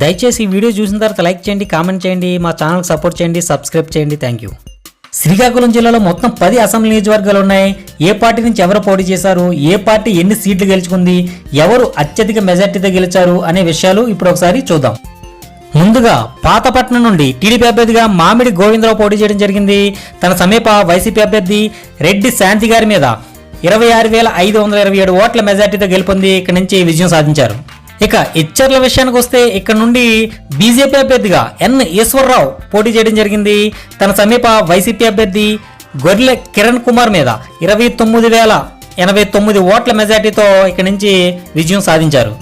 దయచేసి ఈ వీడియో చూసిన తర్వాత లైక్ చేయండి కామెంట్ చేయండి మా ఛానల్కి సపోర్ట్ చేయండి సబ్స్క్రైబ్ చేయండి థ్యాంక్ యూ శ్రీకాకుళం జిల్లాలో మొత్తం పది అసెంబ్లీ నియోజకవర్గాలు ఉన్నాయి. ఏ పార్టీ నుంచి ఎవరు పోటీ చేశారు? ఏ పార్టీ ఎన్ని సీట్లు గెలుచుకుంది? ఎవరు అత్యధిక మెజార్టీతో గెలిచారు అనే విషయాలు ఇప్పుడు ఒకసారి చూద్దాం. ముందుగా పాతపట్నం నుండి టీడీపీ అభ్యర్థిగా మామిడి గోవిందరావు పోటీ చేయడం జరిగింది. తన సమీప వైసీపీ అభ్యర్థి రెడ్డి శాంతి గారి మీద ఇరవై ఆరు వేల ఐదు వందల ఇరవై ఏడు ఓట్ల మెజార్టీతో గెలుపొంది. ఇక్కడి నుంచి విజయం సాధించారు. ఇక ఇచ్చర్ల విషయానికి వస్తే ఇక్కడ నుండి బీజేపీ అభ్యర్థిగా ఎన్ ఈశ్వరరావు పోటీ చేయడం జరిగింది. తన సమీప వైసీపీ అభ్యర్థి గొర్రె కిరణ్ కుమార్ మీద ఇరవై తొమ్మిది వేల ఎనభై తొమ్మిది ఓట్ల మెజార్టీతో ఇక్కడి నుంచి విజయం సాధించారు.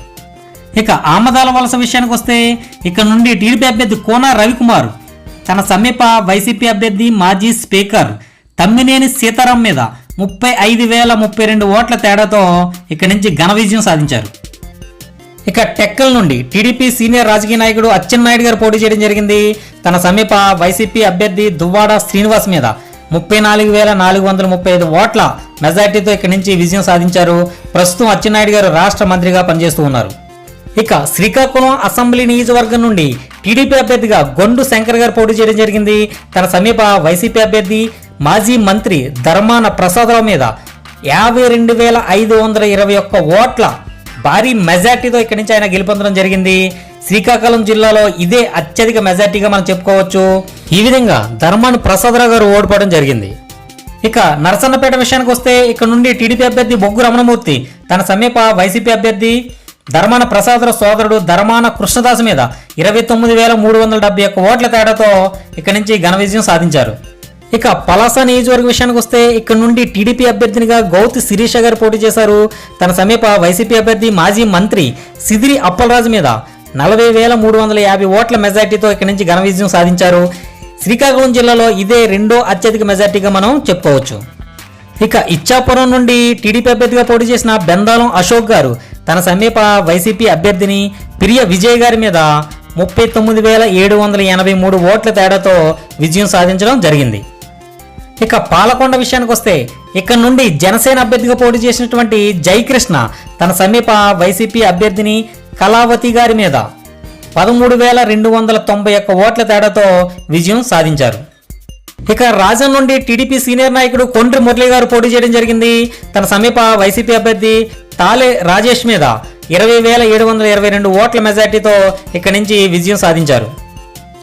ఇక ఆమదాల వలస విషయానికి వస్తే ఇక్కడ నుండి టీడీపీ అభ్యర్థి కోన రవికుమార్ తన సమీప వైసీపీ అభ్యర్థి మాజీ స్పీకర్ తమ్మినేని సీతారాం మీద ముప్పై ఐదు వేల ముప్పై రెండు ఓట్ల తేడాతో ఇక్కడి నుంచి ఘన విజయం సాధించారు. ఇక టెక్కల్ నుండి టీడీపీ సీనియర్ రాజకీయ నాయకుడు అచ్చెన్నాయుడు గారు పోటీ చేయడం జరిగింది. తన సమీప వైసీపీ అభ్యర్థి దువ్వాడ శ్రీనివాస్ మీద ముప్పై నాలుగు వేల నాలుగు వందల ముప్పై ఐదు ఓట్ల మెజార్టీతో ఇక్కడి నుంచి విజయం సాధించారు. ప్రస్తుతం అచ్చెన్నాయుడు గారు రాష్ట్ర మంత్రిగా పనిచేస్తూ ఉన్నారు. ఇక శ్రీకాకుళం అసెంబ్లీ నియోజకవర్గం నుండి టీడీపీ అభ్యర్థిగా గొండు శంకర్ గారు పోటీ చేయడం జరిగింది. తన సమీప వైసీపీ అభ్యర్థి మాజీ మంత్రి ధర్మాన ప్రసాదరావు మీద యాభై రెండు వేల ఐదు వందల ఇరవై ఒక్క ఓట్ల భారీ మెజార్టీతో ఇక్కడి నుంచి ఆయన గెలుపొందడం జరిగింది. శ్రీకాకుళం జిల్లాలో ఇదే అత్యధిక మెజార్టీగా మనం చెప్పుకోవచ్చు. ఈ విధంగా ధర్మాన ప్రసాదరావు గారు ఓడిపోవడం జరిగింది. ఇక నరసన్నపేట విషయానికి వస్తే ఇక్కడ నుండి టీడీపీ అభ్యర్థి బొగ్గు రమణమూర్తి తన సమీప వైసీపీ అభ్యర్థి ధర్మాన ప్రసాదరావు సోదరుడు ధర్మాన కృష్ణదాస్ మీద ఇరవై తొమ్మిది వేల మూడు వందల డెబ్బై ఒక్క ఓట్ల తేడాతో ఇక్కడి నుంచి ఘన విజయం సాధించారు. ఇక పలాస నియోజకవర్గ విషయానికి వస్తే ఇక్కడ నుండి టీడీపీ అభ్యర్థినిగా గౌతి శిరీష గారు పోటీ చేశారు. తన సమీప వైసీపీ అభ్యర్థి మాజీ మంత్రి సిదిరి అప్పలరాజు మీద నలభై వేల మూడు వందల యాభై ఓట్ల మెజార్టీతో ఇక్కడి నుంచి ఘన విజయం సాధించారు. శ్రీకాకుళం జిల్లాలో ఇదే రెండో అత్యధిక మెజార్టీగా మనం చెప్పుకోవచ్చు. ఇక ఇచ్చాపురం నుండి టీడీపీ అభ్యర్థిగా పోటీ చేసిన బెందాలం అశోక్ గారు తన సమీప వైసీపీ అభ్యర్థిని ప్రియ విజయ్ గారి మీద ముప్పై తొమ్మిది వేల ఏడు వందల ఎనభై మూడు ఓట్ల తేడాతో విజయం సాధించడం జరిగింది. ఇక పాలకొండ విషయానికి వస్తే ఇక్కడ నుండి జనసేన అభ్యర్థిగా పోటీ చేసినటువంటి జయకృష్ణ తన సమీప వైసీపీ అభ్యర్థిని కళావతి గారి మీద పదమూడు వేల రెండు వందల తొంభై ఒక్క ఓట్ల తేడాతో విజయం సాధించారు. ఇక రాజన్ నుండి టీడీపీ సీనియర్ నాయకుడు కొండ్రి మురళి గారు పోటీ చేయడం జరిగింది. తన సమీప వైసీపీ అభ్యర్థి తాలే రాజేష్ మీద ఇరవై వేల ఏడు వందల ఇరవై రెండు ఓట్ల మెజార్టీతో ఇక్కడి నుంచి విజయం సాధించారు.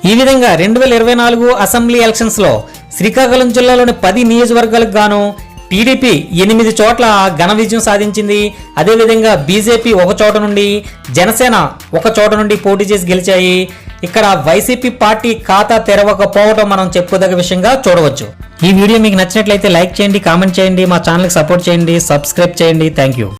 ఈ విధంగా రెండు వేల ఇరవై నాలుగు అసెంబ్లీ ఎలక్షన్స్లో శ్రీకాకుళం జిల్లాలోని పది నియోజకవర్గాలకు గాను టీడీపీ ఎనిమిది చోట్ల ఘన విజయం సాధించింది. అదేవిధంగా బీజేపీ ఒక చోట నుండి జనసేన ఒక చోట నుండి పోటీ చేసి గెలిచాయి. ఇక్కడ వైసీపీ పార్టీ ఖాతా తెరవకపోవడం మనం చెప్పుకోదగ్గ విషయంగా చూడవచ్చు. ఈ వీడియో మీకు నచ్చినట్లయితే లైక్ చేయండి కామెంట్ చేయండి మా ఛానల్కి సపోర్ట్ చేయండి సబ్స్క్రైబ్ చేయండి. Thank you.